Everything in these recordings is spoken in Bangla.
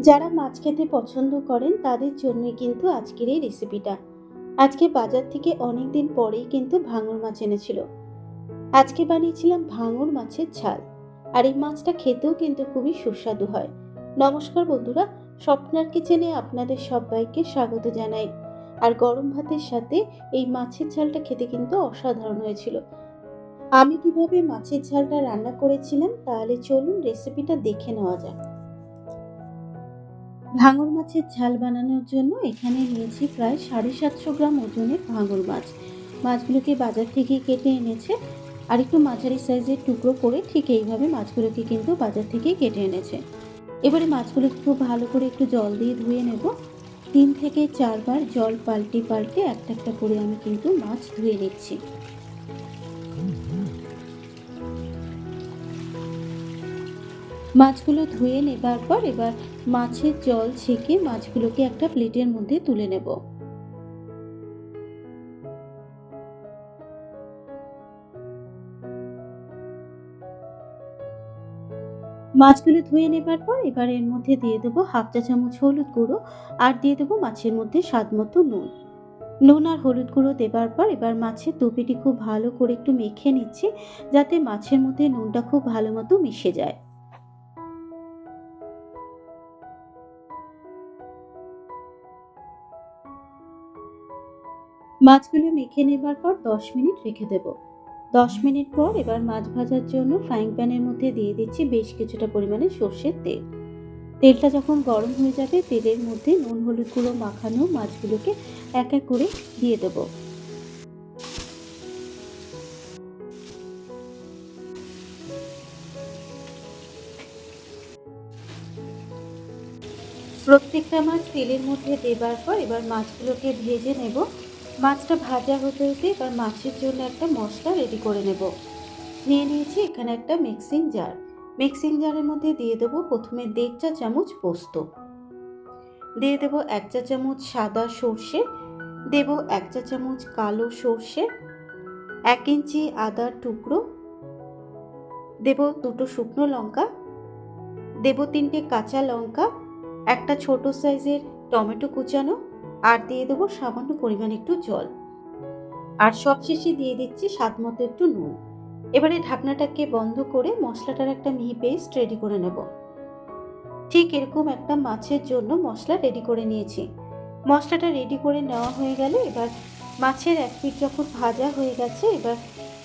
যারা মাছ খেতে পছন্দ করেন, তাদের জন্যই কিন্তু আজকের এই রেসিপিটা আজকে বাজার থেকে অনেক দিন পরেই কিন্তু ভাঙর মাছ এনেছিল। আজকে বানিয়েছিলাম ভাঙর মাছের ঝাল। আর এই মাছটা খেতেও কিন্তু খুবই সুস্বাদু হয়। নমস্কার বন্ধুরা, স্বপ্নার কিচেনে আপনাদের সবাইকে স্বাগত জানাই। আর গরম ভাতের সাথে এই মাছের ঝালটা খেতে কিন্তু অসাধারণ হয়েছিল। আমি কীভাবে মাছের ঝালটা রান্না করেছিলাম, তাহলে চলুন রেসিপিটা দেখে নেওয়া যাক। ভাঙর মাছের ঝাল বানানোর জন্য এখানে নিয়েছি প্রায় সাড়ে সাতশো গ্রাম ওজনের ভাঙর মাছ। মাছগুলোকে বাজার থেকে কেটে এনেছে। আর একটু মাঝারি সাইজের টুকরো করে ঠিক এইভাবে মাছগুলোকে কিন্তু বাজার থেকে কেটে এনেছে। এবারে মাছগুলোকে খুব ভালো করে একটু জল দিয়ে ধুয়ে নেব। তিন থেকে চারবার জল পাল্টে পাল্টে একটা একটা করে আমি কিন্তু মাছ ধুয়ে নিচ্ছি। মাছগুলো ধুয়ে নেবার পর এবার মাছের জল ছেঁকে মাছগুলোকে একটা প্লেটের মধ্যে তুলে নেব। মাছগুলো ধুয়ে নেবার পর এবার এর মধ্যে দিয়ে দেবো হাফ চা চামচ হলুদ গুঁড়ো আর দিয়ে দেবো মাছের মধ্যে স্বাদ মতো নুন। নুন আর হলুদ গুঁড়ো দেবার পর এবার মাছের টুপিটি খুব ভালো করে একটু মেখে নিচ্ছি, যাতে মাছের মধ্যে নুনটা খুব ভালো মতো মিশে যায়। মাছগুলো মেখে নেবার পর দশ মিনিট রেখে দেব। দশ মিনিট পর এবার মাছ ভাজার জন্য ফ্রাইং প্যানের মধ্যে দিয়ে দিচ্ছি বেশ কিছুটা পরিমাণে সর্ষের তেল। তেলটা যখন গরম হয়ে যাবে, তেলের মধ্যে নুন, হলুদ গুঁড়ো মাখানো মাছগুলোকে এক এক করে দিয়ে দেবো। প্রত্যেকটা মাছ তেলের মধ্যে দেবার পর এবার মাছগুলোকে ভেজে নেব। মাছটা ভাজা হতে হতে এবার মাছের জন্য একটা মশলা রেডি করে নেব। নিয়ে নিয়েছি এখানে একটা মিক্সিং জার মিক্সিং জারের মধ্যে দিয়ে দেবো প্রথমে দেড় চা চামচ পোস্ত। দিয়ে দেবো এক চা চামচ সাদা সর্ষে। দেবো এক চা চামচ কালো সর্ষে। এক ইঞ্চি আদার টুকরো। দেবো দুটো শুকনো লঙ্কা। দেবো তিনটে কাঁচা লঙ্কা। একটা ছোট সাইজের টমেটো কুচানো। আর দিয়ে দেবো সামান্য পরিমাণ একটু জল। আর সবশেষে দিয়ে দিচ্ছি স্বাদ মতো একটু নুন। এবারে ঢাকনাটাকে বন্ধ করে মশলাটার একটা মিহি পেস্ট রেডি করে নেব। ঠিক এরকম একটা মাছের জন্য মশলা রেডি করে নিয়েছি। মশলাটা রেডি করে নেওয়া হয়ে গেলে এবার মাছের এক পিঠ যখন ভাজা হয়ে গেছে, এবার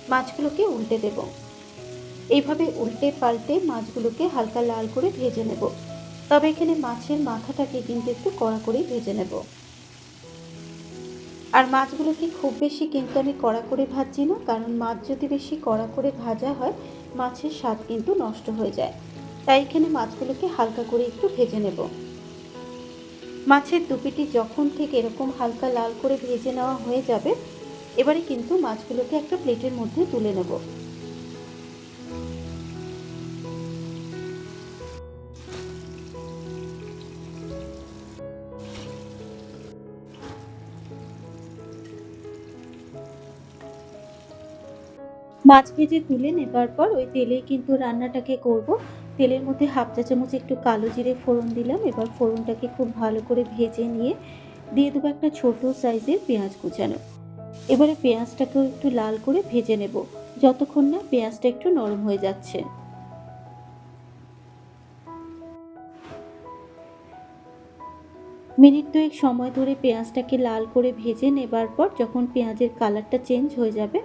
মাছগুলোকে উল্টে দেব। এইভাবে উল্টে পাল্টে মাছগুলোকে হালকা লাল করে ভেজে নেব। তবে এখানে মাছের মাথাটাকে কিন্তু একটু কড়া করেই ভেজে নেব। আর মাছগুলোকে খুব বেশি কিন্তু আমি কড়া করে ভাজছি না, কারণ মাছ যদি বেশি কড়া করে ভাজা হয়, মাছের স্বাদ কিন্তু নষ্ট হয়ে যায়। তাই এখানে মাছগুলোকে হালকা করে একটু ভেজে নেব। মাছের দুপিটি যখন থেকে এরকম হালকা লাল করে ভেজে নেওয়া হয়ে যাবে, এবারে কিন্তু মাছগুলোকে একটা প্লেটের মধ্যে তুলে নেব। মাছ ভেজে তুলে নেবার পর ওই তেলেই কিন্তু রান্নাটাকে করব। তেলের মধ্যে হাফ চা চামচ একটু কালো জিরে ফোড়ন দিলাম। এবার ফোড়নটাকে খুব ভালো করে ভেজে নিয়ে দিয়ে দেবো একটা ছোট সাইজের পেঁয়াজ কুচানো। এবারে পেঁয়াজটাকেও একটু লাল করে ভেজে নেব। যতক্ষণ না পেঁয়াজটা একটু নরম হয়ে যাচ্ছে। মিনিট দুয়েক সময় ধরে পেঁয়াজটাকে লাল করে ভেজে নেবার পর যখন পেঁয়াজের কালারটা চেঞ্জ হয়ে যাবে,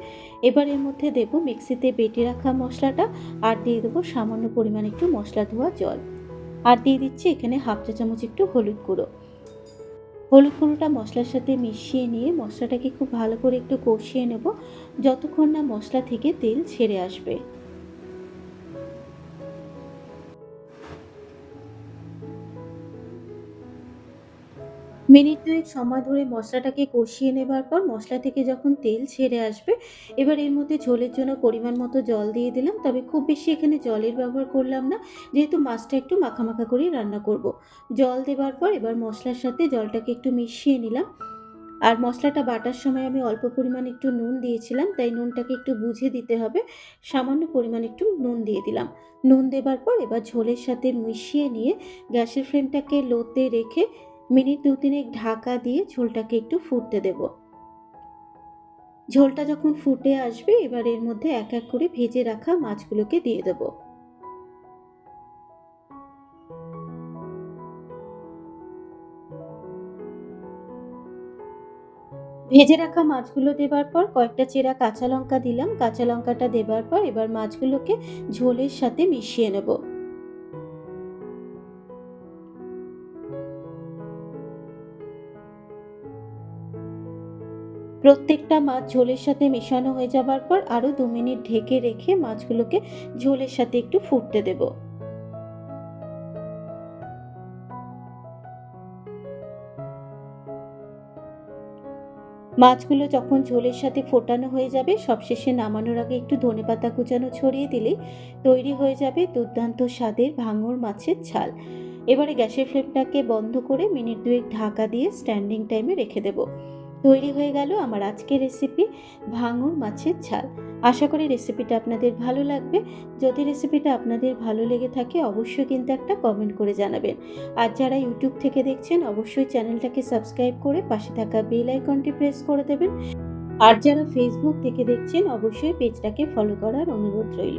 এবার এর মধ্যে দেব মিক্সিতে বেটে রাখা মশলাটা আর দিয়ে দেবো সামান্য পরিমাণ একটু মশলা ধোয়া জল। আর দিয়ে দিচ্ছি এখানে হাফ চা চামচ একটু হলুদ গুঁড়ো। হলুদ গুঁড়োটা মশলার সাথে মিশিয়ে নিয়ে মশলাটাকে খুব ভালো করে একটু কষিয়ে নেব, যতক্ষণ না মশলা থেকে তেল ছেড়ে আসবে। মিনিট দুয়েক সময় ধরে মশলাটাকে কষিয়ে নেবার পর মশলা থেকে যখন তেল ছেড়ে আসবে, এবার এর মধ্যে ঝোলের জন্য পরিমাণ মতো জল দিয়ে দিলাম। তবে খুব বেশি এখানে জলের ব্যবহার করলাম না, যেহেতু মাছটা একটু মাখা মাখা করেই রান্না করব। জল দেবার পর এবার মশলার সাথে জলটাকে একটু মিশিয়ে নিলাম। আর মশলাটা বাটার সময় আমি অল্প পরিমাণ একটু নুন দিয়েছিলাম, তাই নুনটাকে একটু বুঝে দিতে হবে। সামান্য পরিমাণ একটু নুন দিয়ে দিলাম। নুন দেবার পর এবার ঝোলের সাথে মিশিয়ে নিয়ে গ্যাসের ফ্লেমটাকে লোতে রেখে মিনিট দু তিনেক ঢাকা দিয়ে ঝোলটাকে একটু ফুটতে দেব। ঝোলটা যখন ফুটে আসবে, এবার এর মধ্যে এক এক করে ভেজে রাখা মাছগুলোকে দিয়ে দেব। ভেজে রাখা মাছগুলো দেবার পর কয়েকটা চেরা কাঁচা লঙ্কা দিলাম। কাঁচা লঙ্কাটা দেবার পর এবার মাছগুলোকে ঝোলের সাথে মিশিয়ে নেব। প্রত্যেকটা মাছ ঝোলের সাথে মেশানো হয়ে যাবার পর আরও দু মিনিট ঢেকে রেখে মাছগুলোকে ঝোলের সাথে একটু ফুটতে দেব। মাছগুলো যখন ঝোলের সাথে ফোটানো হয়ে যাবে, সবশেষে নামানোর আগে একটু ধনেপাতা কুচানো ছড়িয়ে দিলেই তৈরি হয়ে যাবে দুর্দান্ত স্বাদের ভাঙর মাছের ছাল এবারে গ্যাসের ফ্লেমটাকে বন্ধ করে মিনিট দুয়েক ঢাকা দিয়ে স্ট্যান্ডিং টাইমে রেখে দেব। তৈরি হয়ে গেল আমার আজকের রেসিপি ভাঙর মাছের ঝাল। আশা করি রেসিপিটা আপনাদের ভালো লাগবে। যদি রেসিপিটা আপনাদের ভালো লেগে থাকে, অবশ্যই কিন্তু একটা কমেন্ট করে জানাবেন। আর যারা ইউটিউব থেকে দেখছেন, অবশ্যই চ্যানেলটাকে সাবস্ক্রাইব করে পাশে থাকা বেল আইকনটি প্রেস করে দেবেন। আর যারা ফেসবুক থেকে দেখছেন, অবশ্যই পেজটাকে ফলো করার অনুরোধ রইল।